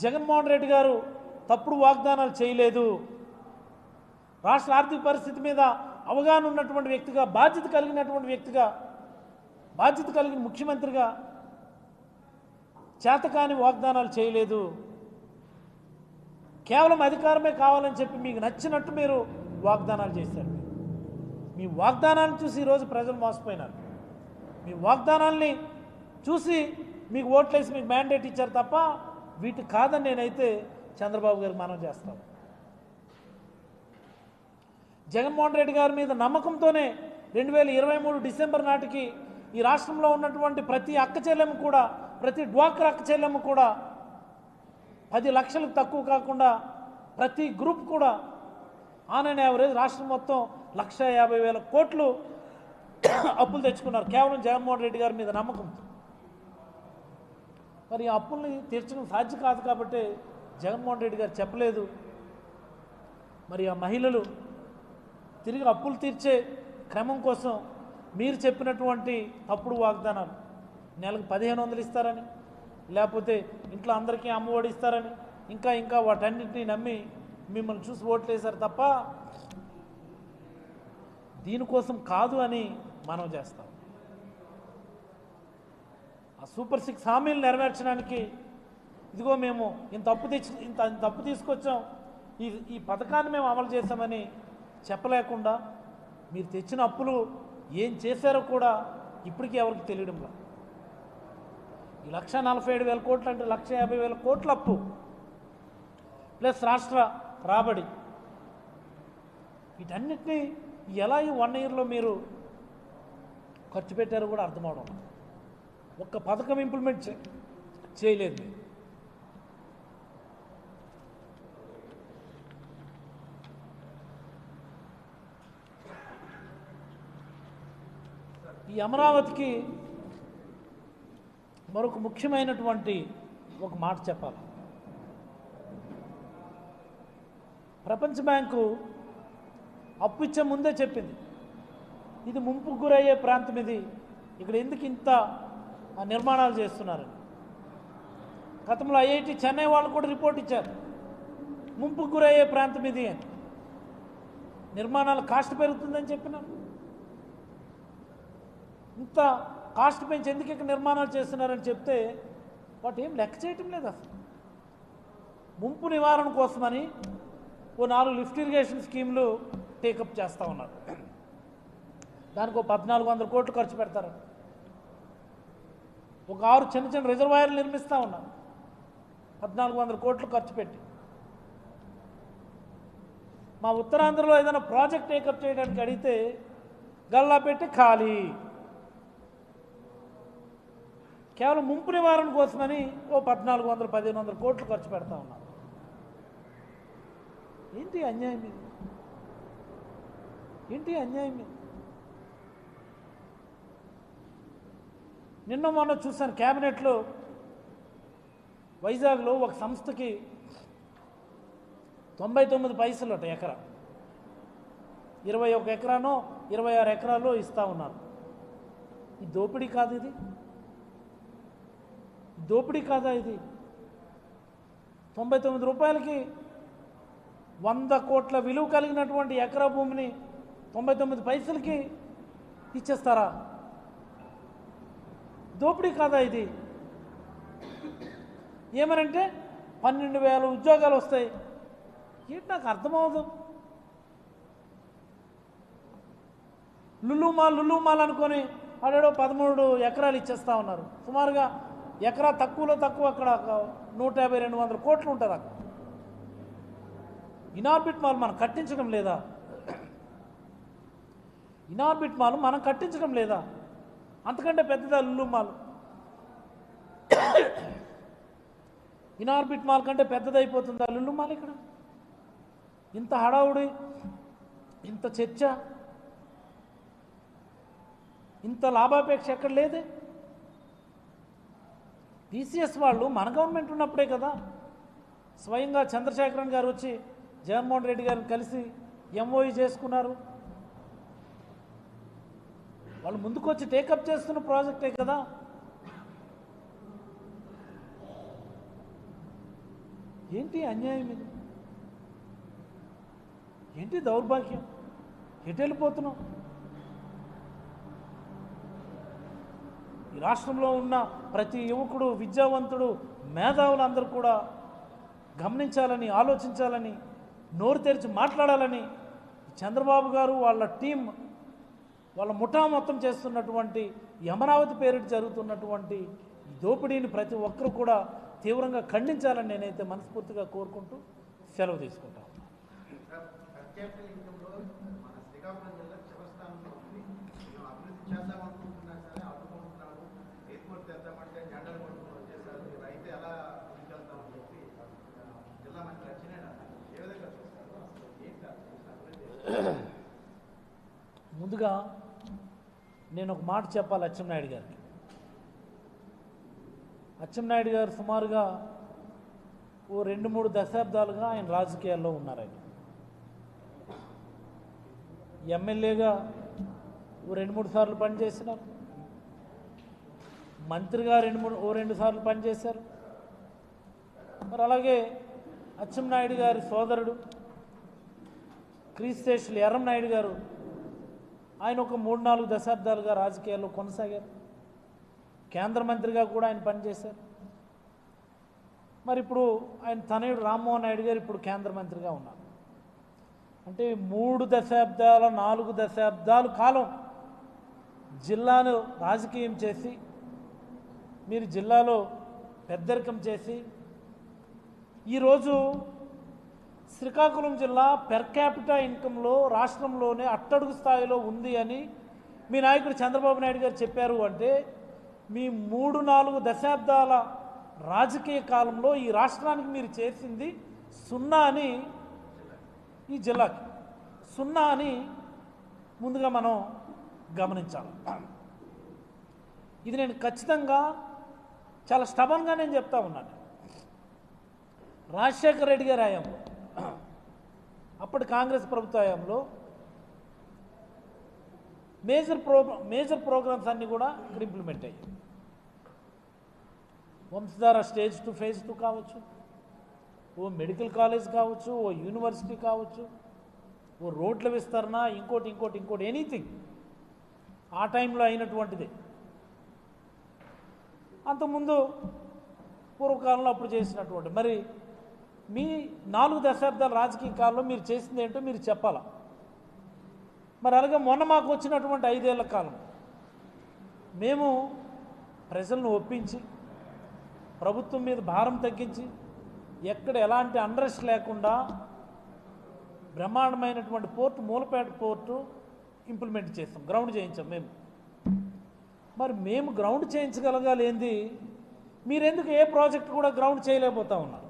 జగన్మోహన్ రెడ్డి గారు తప్పుడు వాగ్దానాలు చేయలేదు. రాష్ట్ర ఆర్థిక పరిస్థితి మీద అవగాహన ఉన్నటువంటి వ్యక్తిగా బాధ్యత కలిగినటువంటి వ్యక్తిగా బాధ్యత కలిగిన ముఖ్యమంత్రిగా చేతకాని వాగ్దానాలు చేయలేదు. కేవలం అధికారమే కావాలని చెప్పి మీకు నచ్చినట్టు మీరు వాగ్దానాలు చేశారు. మీ వాగ్దానాలను చూసి ఈరోజు ప్రజలు మోసపోయినారు. మీ వాగ్దానాల్ని చూసి మీకు ఓట్లేసి మీకు మ్యాండేట్ ఇచ్చారు తప్ప వీటి కాదని నేనైతే చంద్రబాబు గారికి మనం చేస్తాను. జగన్మోహన్ రెడ్డి గారి మీద నమ్మకంతోనే రెండు వేల ఇరవై మూడు డిసెంబర్ నాటికి ఈ రాష్ట్రంలో ఉన్నటువంటి ప్రతి అక్క చెల్లెమ్మ కూడా ప్రతి డ్వాక్రా అక్క చెల్లెమ్మ కూడా పది లక్షలకు తక్కువ కాకుండా ప్రతి గ్రూప్ కూడా ఆన్ అండ్ యావరేజ్ రాష్ట్రం మొత్తం లక్ష యాభై వేల కోట్లు అప్పులు తెచ్చుకున్నారు. కేవలం జగన్మోహన్ రెడ్డి గారి మీద నమ్మకంతో మరి ఆ అప్పుల్ని తీర్చడం సాధ్యం కాదు కాబట్టి జగన్మోహన్ రెడ్డి గారు చెప్పలేదు. మరి ఆ మహిళలు తిరిగి అప్పులు తీర్చే క్రమం కోసం మీరు చెప్పినటువంటి తప్పుడు వాగ్దానాలు నెలకు పదిహేను వందలు ఇస్తారని లేకపోతే ఇంట్లో అందరికీ అమ్మఒడి ఇస్తారని ఇంకా ఇంకా వాటన్నిటిని నమ్మి మిమ్మల్ని చూసి ఓట్లేసారు తప్ప దీనికోసం కాదు అని మనం చేస్తాం. ఆ సూపర్ సిక్స్ హామీలు నెరవేర్చడానికి ఇదిగో మేము ఇంత అప్పు తెచ్చి ఇంత ఇంత అప్పు తీసుకొచ్చాం ఈ ఈ పథకాన్ని మేము అమలు చేశామని చెప్పలేకుండా మీరు తెచ్చిన అప్పులు ఏం చేశారో కూడా ఇప్పటికీ ఎవరికి తెలియడం లేదు ఈ లక్ష నలభై ఏడు వేల కోట్లు అంటే లక్ష యాభై వేల కోట్ల అప్పు. ప్లస్ రాష్ట్ర రాబడి. వీటన్నిటినీ ఎలా ఈ వన్ ఇయర్లో మీరు ఖర్చు పెట్టారో కూడా అర్థం అవడం ఒక్క పథకం ఇంప్లిమెంట్ చేయలేదు మీరు ఈ అమరావతికి మరొక ముఖ్యమైనటువంటి ఒక మాట చెప్పాలి. ప్రపంచ బ్యాంకు అప్పు ఇచ్చే ముందే చెప్పింది. ఇది ముంపుకు గురయ్యే ప్రాంతం ఇది. ఇక్కడ ఎందుకు ఇంత నిర్మాణాలు చేస్తున్నారని గతంలో ఐఐటి చెన్నై వాళ్ళు కూడా రిపోర్ట్ ఇచ్చారు. ముంపుకు గురయ్యే ప్రాంతం ఇది అని. నిర్మాణాలు కాస్ట్ పెరుగుతుందని చెప్పినారు. ఇంత కాస్ట్ పెంచి ఎందుకు ఇక్కడ నిర్మాణాలు చేస్తున్నారని చెప్తే వాటి ఏం లెక్క చేయటం లేదు అసలు. ముంపు నివారణ కోసమని ఓ నాలుగు లిఫ్ట్ ఇరిగేషన్ స్కీమ్లు టేకప్ చేస్తూ ఉన్నారు. దానికి ఒక పద్నాలుగు వందల కోట్లు ఖర్చు పెడతారు. ఒక ఆరు చిన్న చిన్న రిజర్వాయర్లు నిర్మిస్తూ ఉన్నాం. పద్నాలుగు వందల కోట్లు ఖర్చు పెట్టి. మా ఉత్తరాంధ్రలో ఏదైనా ప్రాజెక్ట్ టేకప్ చేయడానికి అడిగితే గల్లా పెట్టి ఖాళీ. కేవలం ముంపు నివారణ కోసమని ఓ పద్నాలుగు వందల పదిహేను వందల కోట్లు ఖర్చు పెడతా ఉన్నాం. ఏంటి అన్యాయం ఇది? ఏంటి అన్యాయం ఇది? నిన్న మొన్న చూశాను క్యాబినెట్లో వైజాగ్లో ఒక సంస్థకి తొంభై తొమ్మిది పైసలు అట ఎకరా. ఇరవై ఒక ఎకరానో ఇరవై ఆరు ఎకరాలు ఇస్తా ఉన్నారు. ఈ దోపిడీ కాదు ఇది. దోపిడీ కాదా ఇది? తొంభై తొమ్మిది రూపాయలకి వంద కోట్ల విలువ కలిగినటువంటి ఎకరా భూమిని తొంభై తొమ్మిది పైసలకి ఇచ్చేస్తారా? దోపిడీ కాదా ఇది? ఏమనంటే పన్నెండు వేల ఉద్యోగాలు వస్తాయి. ఏంటి నాకు అర్థమవుదు లుల్లుమాల్ లుల్లుమాల్ అనుకొని ఆడేడో పదమూడు ఎకరాలు ఇచ్చేస్తా ఉన్నారు. సుమారుగా ఎకరా తక్కువలో తక్కువ అక్కడ నూట యాభై రెండు వందల కోట్లు ఉంటుంది అక్కడ. ఇనార్బిట్ మాల్ మనం కట్టించడం లేదా? ఇనార్బిట్ మాల్ మనం కట్టించడం లేదా? అంతకంటే పెద్దదా లుల్లు మాల్. ఇనార్బిట్ మాల్ కంటే పెద్దదైపోతుందా లుల్లు మాల్ ఇక్కడ. ఇంత హడావుడి ఇంత చర్చ ఇంత లాభాపేక్ష ఎక్కడ లేదే? టీసీఎస్ వాళ్ళు మన గవర్నమెంట్ ఉన్నప్పుడే కదా స్వయంగా చంద్రశేఖరన్ గారు వచ్చి జగన్మోహన్ రెడ్డి గారిని కలిసి ఎంఓఈ చేసుకున్నారు. వాళ్ళు ముందుకొచ్చి టేకప్ చేస్తున్న ప్రాజెక్టే కదా. ఏంటి అన్యాయం ఇది? ఏంటి దౌర్భాగ్యం? ఎటు వెళ్ళిపోతున్నాం ఈ రాష్ట్రంలో ఉన్న ప్రతి యువకుడు విద్యావంతుడు మేధావులందరూ కూడా గమనించాలని ఆలోచించాలని నోరు తెరిచి మాట్లాడాలని చంద్రబాబు గారు వాళ్ళ టీం వాళ్ళ ముఠా మొత్తం చేస్తున్నటువంటి ఈ అమరావతి పేరిట జరుగుతున్నటువంటి దోపిడీని ప్రతి ఒక్కరూ కూడా తీవ్రంగా ఖండించాలని నేనైతే మనస్ఫూర్తిగా కోరుకుంటూ సెలవు తీసుకుంటాను ముందుగా నేను ఒక మాట చెప్పాలి అచ్చెన్నాయుడు గారికి. అచ్చెన్నాయుడు గారు సుమారుగా ఓ రెండు మూడు దశాబ్దాలుగా ఆయన రాజకీయాల్లో ఉన్నారు ఆయన. ఎమ్మెల్యేగా ఓ రెండు మూడు సార్లు పనిచేసినారు. మంత్రిగా రెండు మూడు ఓ రెండు సార్లు పనిచేశారు. మరి అలాగే అచ్చెన్నాయుడు గారి సోదరుడు క్రీస్తేషులు ఎర్రంనాయుడు గారు ఆయన ఒక మూడు నాలుగు దశాబ్దాలుగా రాజకీయాల్లో కొనసాగారు. కేంద్ర మంత్రిగా కూడా ఆయన పనిచేశారు. మరి ఇప్పుడు ఆయన తనయుడు రామ్మోహన్ నాయుడు గారు ఇప్పుడు కేంద్ర మంత్రిగా ఉన్నారు. అంటే మూడు దశాబ్దాల నాలుగు దశాబ్దాల కాలం జిల్లాను రాజకీయం చేసి మీరు జిల్లాలో పెద్దరికం చేసి ఈరోజు శ్రీకాకుళం జిల్లా పెర్ క్యాపిటా ఇన్కంలో రాష్ట్రంలోనే అట్టడుగు స్థాయిలో ఉంది అని మీ నాయకుడు చంద్రబాబు నాయుడు గారు చెప్పారు అంటే మీ మూడు నాలుగు దశాబ్దాల రాజకీయ కాలంలో ఈ రాష్ట్రానికి మీరు చేసింది సున్నా అని ఈ జిల్లాకి. సున్నా అని ముందుగా మనం గమనించాలి. ఇది నేను ఖచ్చితంగా చాలా స్టబన్గా నేను చెప్తా ఉన్నాను. రాజశేఖర రెడ్డి గారి హయాంలో అప్పటి కాంగ్రెస్ ప్రభుత్వంలో మేజర్ ప్రో మేజర్ ప్రోగ్రామ్స్ అన్నీ కూడా ఇక్కడ ఇంప్లిమెంట్ అయ్యాయి. Vamsadhara stage two phase two కావచ్చు ఓ మెడికల్ కాలేజ్ కావచ్చు ఓ యూనివర్సిటీ కావచ్చు ఓ రోడ్ల విస్తరణ ఇంకోటి ఇంకోటి ఇంకోటి ఎనీథింగ్. ఆ టైంలో అయినటువంటిది. అంతకుముందు పూర్వకాలంలో అప్పుడు చేసినటువంటి మరి మీ నాలుగు దశాబ్దాల రాజకీయ కాలంలో మీరు చేసింది ఏంటో మీరు చెప్పాలా? మరి అలాగే మొన్న మాకు వచ్చినటువంటి ఐదేళ్ళ కాలం. మేము ప్రజలను ఒప్పించి ప్రభుత్వం మీద భారం తగ్గించి ఎక్కడ ఎలాంటి అండ్రస్ లేకుండా బ్రహ్మాండమైనటువంటి పోర్టు మూలపేట పోర్టు ఇంప్లిమెంట్ చేస్తాం గ్రౌండ్ చేయించాం మేము. మరి మేము గ్రౌండ్ చేయించగలగాలేంది మీరెందుకు ఏ ప్రాజెక్ట్ కూడా గ్రౌండ్ చేయలేకపోతా ఉన్నారు?